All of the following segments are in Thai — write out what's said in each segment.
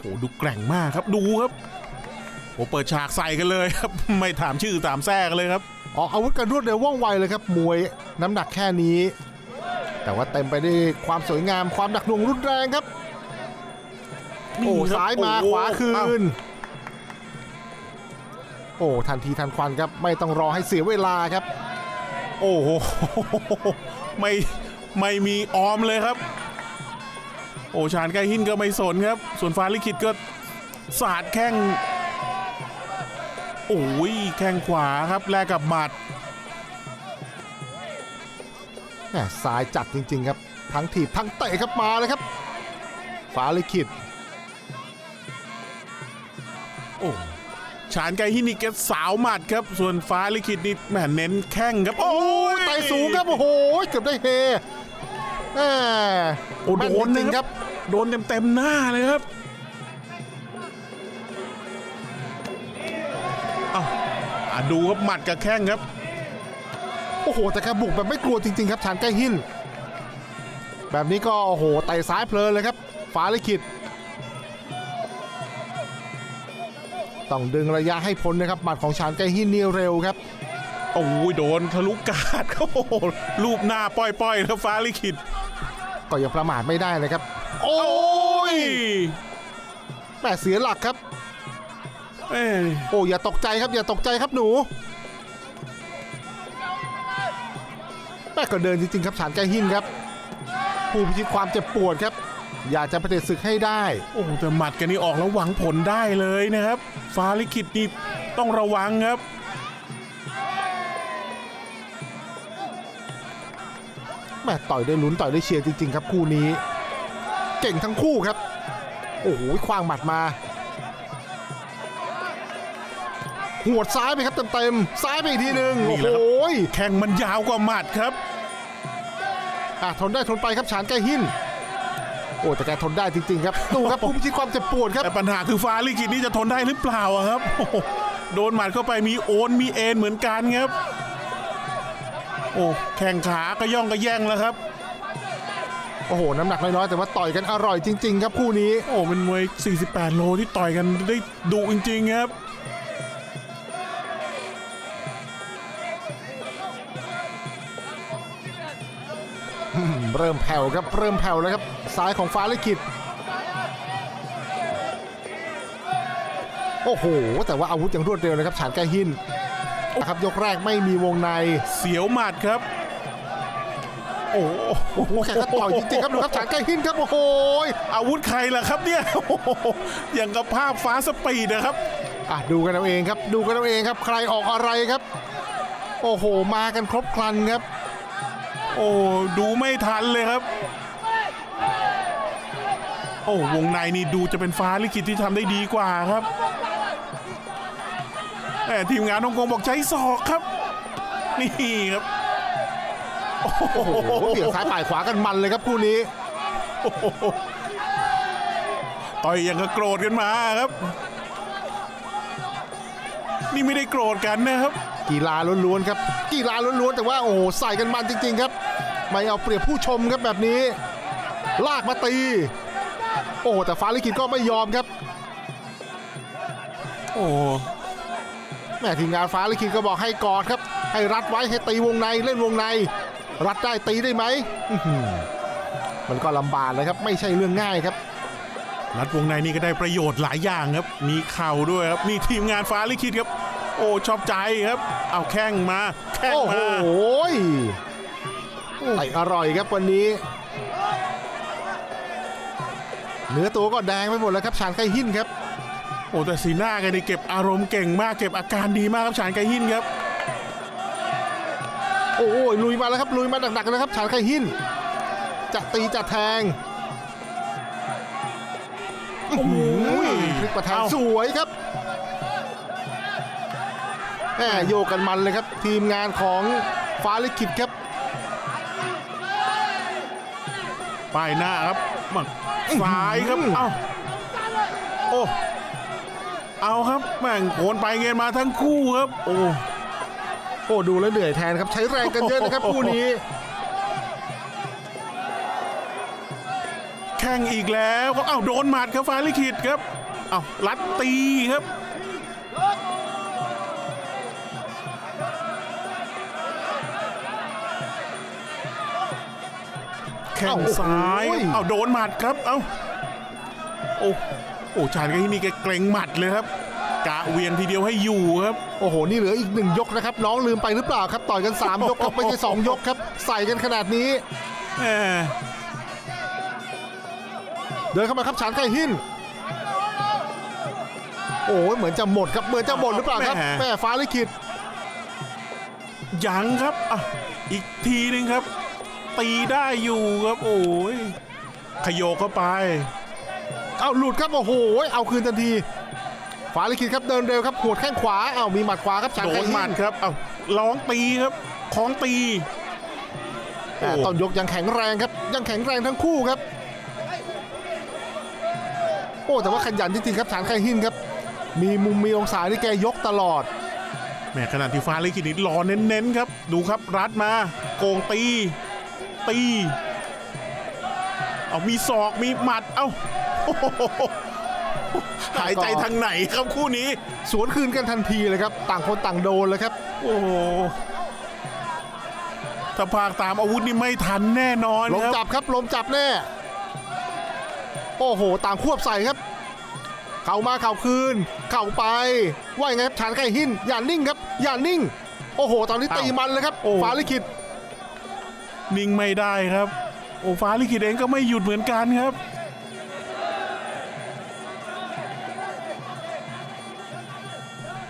โอ้ดูแกร่งมากครับดูครับโอ้เปิดฉากใส่กันเลยครับ ไม่ถามชื่อถามแทรกเลยครับออกอาวุธกันรวดเร็วว่องไวเลยครับมวยน้ำหนักแค่นี้ แต่ว่าเต็มไปด้วยความสวยงามความหนักหน่วงรุนแรงครับ โอ้นี่ครับซ้ายมาโอ้ขวาคือ้นโอ้ทันทีทันควันครับ ไม่ต้องรอให้เสียเวลาครับ โอ้โหไม่ไม่มีออมเลยครับ โอ้ชานไกหินก็ไม่สนครับ ส่วนฟ้าลิขิตก็สาดแข้ง โอ้ยแข้งขวาครับแลกกับหมัดแหม่สายจัดจริง ๆ ครับ ทั้งถีบทั้งเตะครับมาเลยครับฟ้าลิขิตโอ้ชานไกหินนี่แกสาวหมัดครับ ส่วนฟ้าลิขิตนี่แหมเน้นแข้งครับ โอ้โอ้ยยไต่สูงครับ โอ้โห เกือบได้เฮแหม่โอ้โดแม่นจริงนะๆคครัรับบ โดนเต็มๆหน้าเลยครับเอาอะดูครับหมัดกับแข้งครับ โอ้โห แต่แกบุกแบบไม่กลัวจริง ๆ ครับชานใกล้หิน แบบนี้ก็โอ้โหไต่ซ้ายเพลินเลยครับฟ้าลิขิตต้องดึงระยะให้พ้นนะครับหมัดของชานใกล้หินนี่เร็วครับโอ้ยโดนทะลุกาดโอ้โหรูปหน้าป้อยๆแล้วฟ้าลิขิตก็ยังประมาทไม่ได้นะครับ โอ้ยแหม่เสียหลักครับ เอ้ยโอ้อย่าตกใจครับอย่าตกใจครับหนูแม่ก็เดินจริงๆครับฉานไกหินครับ ผู้พิชิตความเจ็บปวดครับ อยากจะประเด็ศึกให้ได้ โอ้แต่หมัดกันนี่ออกแล้วหวังผลได้เลยนะครับ ฟ้าลิขิตนี่ต้องระวังครับ แม่ต่อยได้ลุ้นต่อยได้เชียร์จริงๆครับคู่นี้ เก่งทั้งคู่ครับ โอ้โหคว้างหมัดมาหัวดซ้ายไปครับเต็มๆซ้ายไปอีกทีหนึ่งนี่โอ้แหละโหครับแข้งมันยาวกว่าหมัดครับอะทนได้ทนไปครับฉานไกหินโอ้แต่แกทนได้จริงๆครับดูครับผู้พิชิตความเจ็บปวดครับแต่ปัญหาคือฟ้าลิขิตนี่จะทนได้หรือเปล่าอะครับโอ้โหโดนหมัดเข้าไปมีโอนมีเอ็นเหมือนกันครับ โอ้แข้งขาก็ย่องก็แย่งแล้วครับ โอ้โห น้ำหนักน้อยๆแต่ว่าต่อยกันอร่อยจริง ๆ ครับคู่นี้ โอ้เป็นมวย 48 โลที่ต่อยกันได้ดุจริงๆครับเริ่มแผ่วครับเริ่มแผ่วแล้วครับซ้ายของฟ้าลิขิตโอ้โห แต่ว่าอาวุธยังรวดเร็วนะครับฉานแกหินนะครับยกแรกไม่มีวงในเสียวหมัดครับ โอ้โหโอ้โหแกก็ต่อยจริงๆครับดูครับฉานแกหินครับโอ้โหอาวุธใครล่ะครับเนี่ยโอ้โหอย่างกับภาพฟ้าสปีดนะครับอะดูกันเอาเองครับ ดูกันเอาเองครับ ใครออกอะไรครับ โอ้โห มากันครบครันครับ โอ้ดูไม่ทันเลยครับ โอ้วงในนี่ดูจะเป็นฟ้าลิขิตที่ทำได้ดีกว่าครับแต่ทีมงานฮ่องกงบอกใช้ศอกครับ นี่ครับ โอ้โหเบี่ยงซ้ายป่ายขวากันมันเลยครับคู่นี้ต่อยอย่างกับโกรธกันมาครับ นี่ไม่ได้โกรธกันนะครับ กีฬาล้วนๆครับกีฬาล้วนๆแต่ว่าโอ้โหใส่กันมันจริง ๆ ครับ ไม่เอาเปรียบผู้ชมครับแบบนี้ ลากมาตี โอ้โหแต่ฟ้าลิขิตก็ไม่ยอมครับ โอ้แม่ทีมงานฟ้าลิขิตก็บอกให้กอดครับ ให้รัดไว้ให้ตีวงในเล่นวงใน รัดได้ตีได้ไหมอื้อหือมันก็ลำบากเลยครับ ไม่ใช่เรื่องง่ายครับ รัดวงในนี่ก็ได้ประโยชน์หลายอย่างครับ มีเข่าด้วยครับนี่ทีมงานฟ้าลิขิตครับ โอ้ชอบใจครับ เอาแข้งมา แข้งโอ้โหมาไออร่อยครับวันนี้ เนื้อตัวก็แดงไปหมดแล้วครับชานไคหินครับ โอ้แต่สีหน้าแกันนี่เก็บอารมณ์เก่งมากเก็บอาการดีมากครับชานไกหินครับ โอ้โหลุยมาแล้วครับลุยมาหนักๆเลยครับชานไคหินจะตีจะแทงโอ้โหพลิกประแทงเอ้าสวยครับแหมโยกกันมันเลยครับ ทีมงานของฟ้าลิขิตครับป้ายหน้าครับมักซ้ายครับเอ้าโอ้เอาครับแม่งโขนไปเงินมาทั้งคู่ครับ โอ้ โอ้ดูแล้วเหนื่อยแทนครับ ใช้แรงกันเยอะนะครับคู่นี้ แขข้งอีกแล้วก็เอ้าโดนหมัดครับฟ้าลิขิตครับเอ้าลัดตีครับแข้งซ้ายโอ้โหเอาโดนหมัดครับ เอาโอ้โอ้ชาญก็ที่นี่แกเกรงหมัดเลยครับ กะเวียงทีเดียวให้อยู่ครับ โอ้โห นี่เหลืออีกหนึ่งยกนะครับ น้องลืมไปหรือเปล่าครับ ต่อยกัน 3 ยกครับไม่ใช่2ยกครับ ใส่กันขนาดนี้แหมเดินเข้ามาครับฉานไก่หินโอ้ยเหมือนจะหมดครับ เหมือนจะหมดหรือเปล่าครับ แม่ฟ้าลิขิตยังครับอะอีกทีหนึงครับ ตีได้อยู่ครับ โอ้ยขยโยกเข้าไป เอาหลุดครับ โอ้โห เอาคืนทันที ฟ้าลิขิตครับเดินเร็วครับหัวดแข้งขวาเอามีหมัดขวาครับฉานโดไก่นหิหมัดนครับเอาร้องตีครับคล้องตี แต่ต้นยกยังแข็งแรงครับยังแข็งแรงทั้งคู่ครับ โอ้แต่ว่าขยันจริงๆครับฉานไก่หินครับ มีมุมมีองศาที่แกยกตลอด แหมขนาดที่ฟ้าลิขิตนี่รอเน้นๆครับ ดูครับรัดมาโกงตี ตี เอามีศอกมีหมัด เอ้าโอ้โห หายใจทางไหนครับคู่นี้ สวนคืนกันทันทีเลยครับ ต่างคนต่างโดนเลยครับ โอ้โหถ้าพากตามอาวุธนี่ไม่ทันแน่นอนลมครับจับครับลมจับแน่ โอ้โห ต่างควบใส่ครับ เข่ามาเข่าคืน เข่าไป ว่ายังไงครับฐานไก่หินอย่านิ่งครับอย่านิ่ง โอ้โห ตอนนี้ตีมันเลยครับโอ้ฟ้าลิขิตนิ่งไม่ได้ครับ โอ้ฟ้าลิขิตเองก็ไม่หยุดเหมือนกันครับ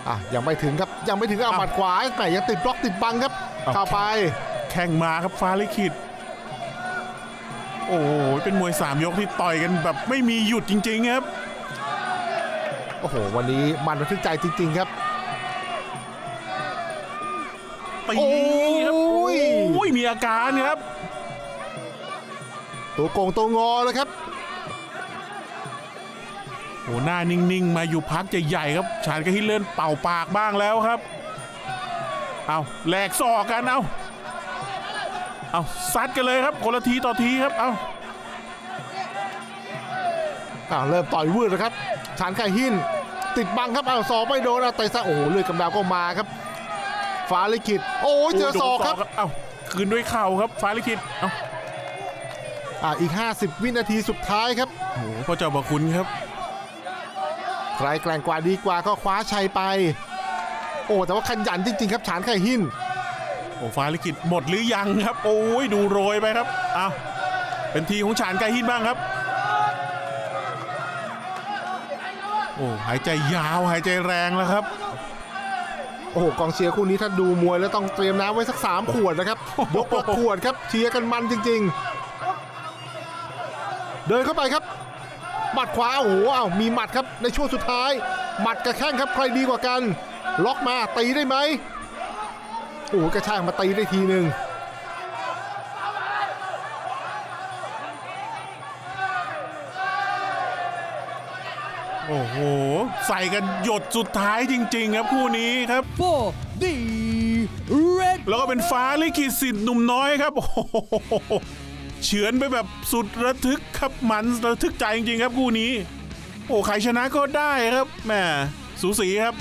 อะยังไม่ถึงครับยังไม่ถึงเอาหมัดขวาแต่ยังติดบล็อกติดบังครับเอาเข้าไปแข่งมาครับฟ้าลิขิตโอ้โหเป็นมวยสามยกที่ต่อยกันแบบไม่มีหยุดจริง ๆ ครับโอ้โห วันนี้มันระทึกใจจริง ๆ ครับตีโอ้ครับยโอ้ยมีอาการครับ ตัวโกงตัวงอเลยครับ โอ้หน้านิ่งๆ มาอยู่พักใหญ่ๆครับ ชาญก็ฮิตเล่นเป่าปากบ้างแล้วครับ เอาแหลกศอกกันเอาเอาซัดกันเลยครับคนละทีต่อทีครับเอาอ่าเริ่มต่อยวืดแล้วครับฐานไก่หินติดบังครับอ้าวศอกไม่โดนเอาเตะซะโอ้โหเลือดกำดาวก็มาครับฟ้าลิขิตโอ้ยเจอศอกครับเอาคืนด้วยเข่าครับฟ้าลิขิตเอาอ่าอีก 50 วินาทีสุดท้ายครับโอ้โหพ่อเจ้าบอกคุณครับ ใครแกร่งกว่าดีกว่าก็คว้าชัยไป โอ้แต่ว่าขยันจริง ๆ ครับฉานไข่หินโอ้ฟ้าลิขิตหมดหรือยังครับ โอ้ยดูโรยไปครับเอาเป็นทีของฉานไกหินบ้างครับ โอ้หายใจยาวหายใจแรงแล้วครับ โอ้โหกองเชียร์คู่นี้ถ้าดูมวยแล้วต้องเตรียมน้ำไว้สัก3ขวดนะครับยกละขวดครับเชียร์กันมันจริง ๆ เดินเข้าไปครับ หมัดขวาโอ้โหอ้าวมีหมัดครับในช่วงสุดท้าย หมัดกับแข้งครับใครดีกว่ากัน ล็อกมาตีได้ไหมโอ้โหกระชากมาตีได้ทีหนึ่งโอ้โห ใส่กันหยดสุดท้ายจริง ๆ ครับคู่นี้ครับ for the red แล้วก็เป็นฟ้าลิขิตสิทธิ์หนุ่มน้อยครับโอ้โห เฉือนไปแบบสุดระทึกครับมันระทึกใจจริงๆครับคู่นี้ โอ้ใครชนะก็ได้ครับแหมสูสีครับ